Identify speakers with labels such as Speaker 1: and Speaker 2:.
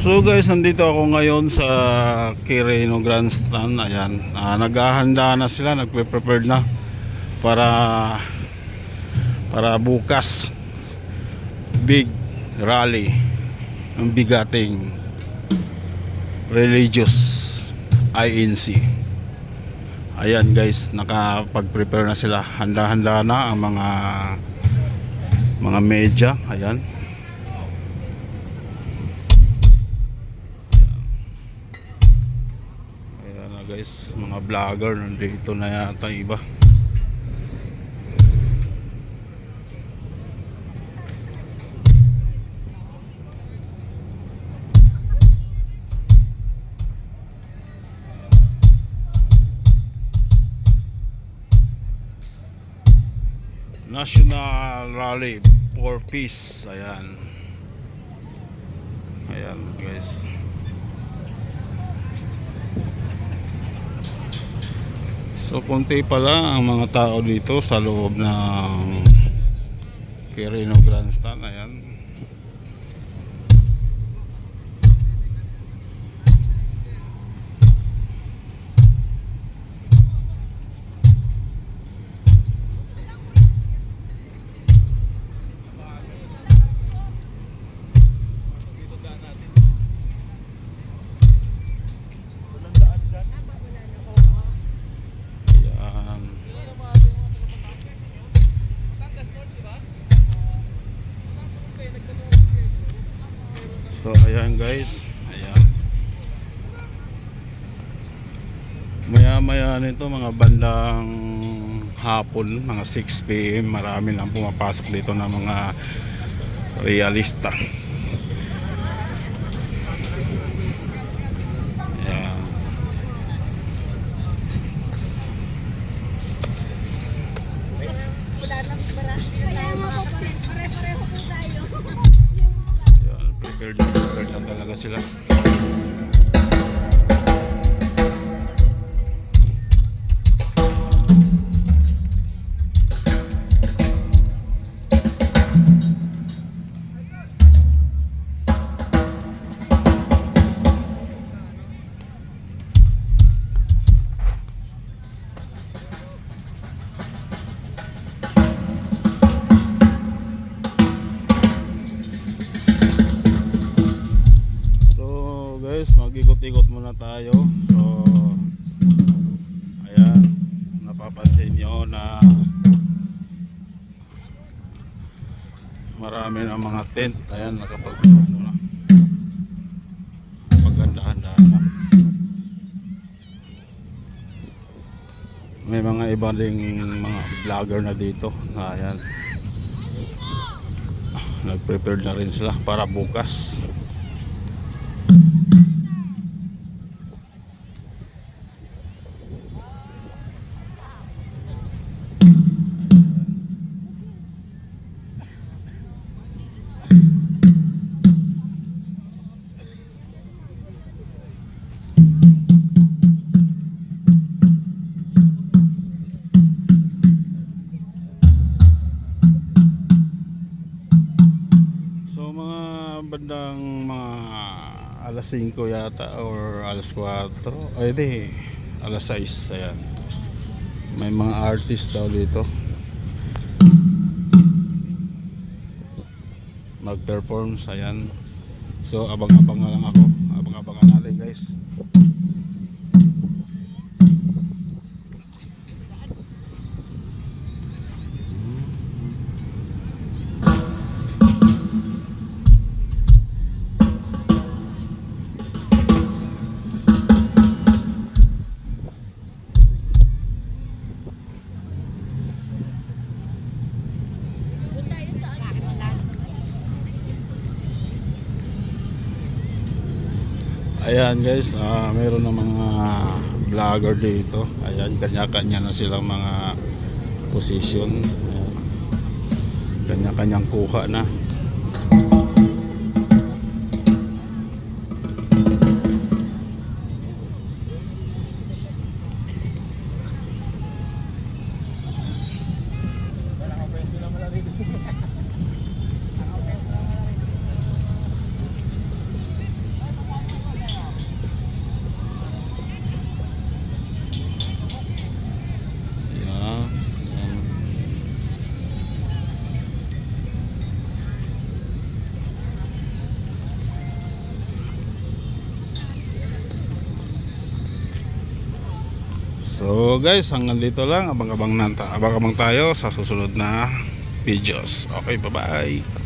Speaker 1: So guys, nandito ako ngayon sa Kireno Grandstand. Ayan, Ah, naghahanda na sila, nagpe-prepare na para para bukas big rally ng bigating religious INC. Ayan guys, nakapag-prepare na sila. Handa-handa na ang mga mga media. Ayan. Guys, mga vlogger nandito na yata iba. National Rally for Peace. Ayan. Ayan guys. So konti pala ang mga tao dito sa loob ng Quirino Grandstand. Ayan. So ayan guys. Ayan. Maya maya nito mga bandang hapon, mga 6 PM, marami lang pumapasok dito ng mga realista. 探しが。Muna tayo. So ayan, napapansin nyo na marami ng mga tent. Ayan, nakapag ano na. Paggandahan-dahan na. May mga iba ding mga vlogger na dito. Ayan. Nag-prepare na rin sila para bukas. Mga bandang mga alas 5 yata or alas 4 ay di. Alas 6 ayan. May mga artist daw dito. Mag perform ayan. So abang-abang na lang ako. Abang-abangan natin guys Ayan guys, ah meron ng mga vlogger dito. Ayan, kanya-kanya na silang mga position. Kanya-kanyang kuha na. So guys, hanggang dito lang. Abang-abang, na, abang-abang tayo sa susunod na videos. Okay, bye-bye.